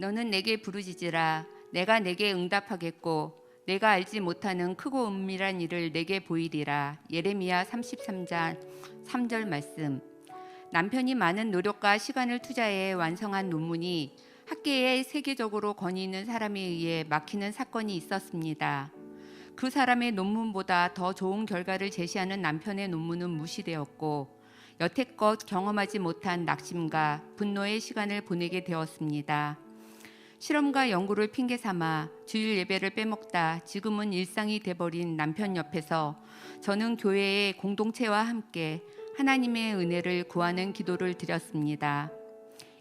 너는 내게 부르짖으라 내가 내게 응답하겠고 내가 알지 못하는 크고 은밀한 일을 내게 보이리라 예레미야 33장 3절 말씀 남편이 많은 노력과 시간을 투자해 완성한 논문이 학계에 세계적으로 권위 있는 사람에 의해 막히는 사건이 있었습니다. 그 사람의 논문보다 더 좋은 결과를 제시하는 남편의 논문은 무시되었고 여태껏 경험하지 못한 낙심과 분노의 시간을 보내게 되었습니다. 실험과 연구를 핑계 삼아 주일 예배를 빼먹다 지금은 일상이 돼버린 남편 옆에서 저는 교회의 공동체와 함께 하나님의 은혜를 구하는 기도를 드렸습니다.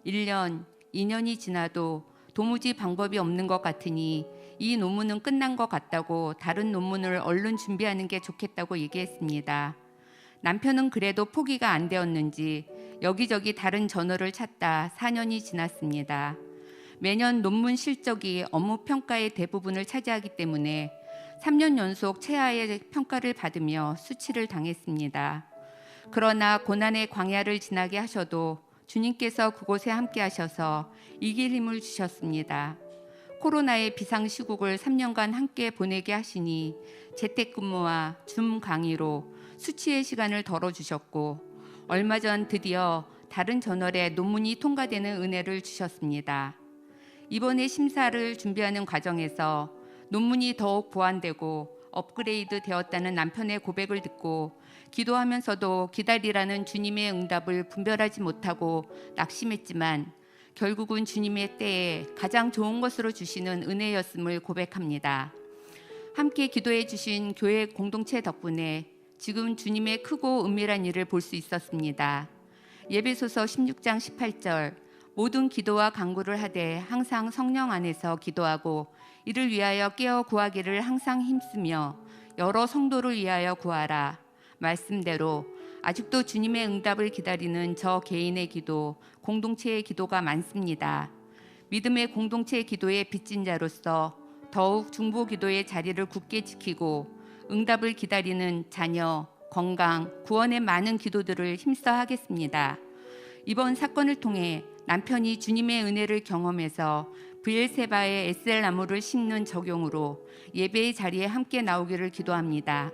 1년, 2년이 지나도 도무지 방법이 없는 것 같으니 이 논문은 끝난 것 같다고 다른 논문을 얼른 준비하는 게 좋겠다고 얘기했습니다. 남편은 그래도 포기가 안 되었는지 여기저기 다른 전어를 찾다 4년이 지났습니다. 매년 논문 실적이 업무 평가의 대부분을 차지하기 때문에 3년 연속 최하의 평가를 받으며 수치를 당했습니다. 그러나 고난의 광야를 지나게 하셔도 주님께서 그곳에 함께 하셔서 이길 힘을 주셨습니다. 코로나의 비상 시국을 3년간 함께 보내게 하시니 재택근무와 줌 강의로 수치의 시간을 덜어 주셨고 얼마 전 드디어 다른 저널에 논문이 통과되는 은혜를 주셨습니다. 이번에 심사를 준비하는 과정에서 논문이 더욱 보완되고 업그레이드 되었다는 남편의 고백을 듣고 기도하면서도 기다리라는 주님의 응답을 분별하지 못하고 낙심했지만 결국은 주님의 때에 가장 좋은 것으로 주시는 은혜였음을 고백합니다. 함께 기도해 주신 교회 공동체 덕분에 지금 주님의 크고 은밀한 일을 볼 수 있었습니다. 예배소서 16장 18절 모든 기도와 간구를 하되 항상 성령 안에서 기도하고 이를 위하여 깨어 구하기를 항상 힘쓰며 여러 성도를 위하여 구하라. 말씀대로 아직도 주님의 응답을 기다리는 저 개인의 기도, 공동체의 기도가 많습니다. 믿음의 공동체 기도의 빚진 자로서 더욱 중보 기도의 자리를 굳게 지키고 응답을 기다리는 자녀, 건강, 구원의 많은 기도들을 힘써 하겠습니다. 이번 사건을 통해 남편이 주님의 은혜를 경험해서 브엘세바의 에셀 나무를 심는 적용으로 예배의 자리에 함께 나오기를 기도합니다.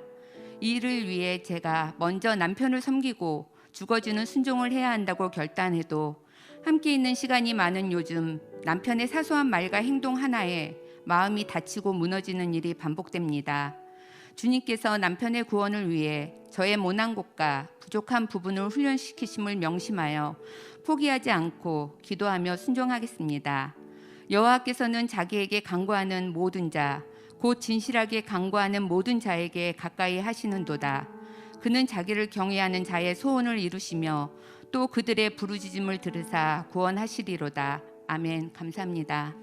이 일을 위해 제가 먼저 남편을 섬기고 죽어주는 순종을 해야 한다고 결단해도 함께 있는 시간이 많은 요즘 남편의 사소한 말과 행동 하나에 마음이 다치고 무너지는 일이 반복됩니다. 주님께서 남편의 구원을 위해 저의 모난 곳과 부족한 부분을 훈련시키심을 명심하여 포기하지 않고 기도하며 순종하겠습니다. 여호와께서는 자기에게 간구하는 모든 자, 곧 진실하게 간구하는 모든 자에게 가까이 하시는도다. 그는 자기를 경외하는 자의 소원을 이루시며 또 그들의 부르짖음을 들으사 구원하시리로다. 아멘. 감사합니다.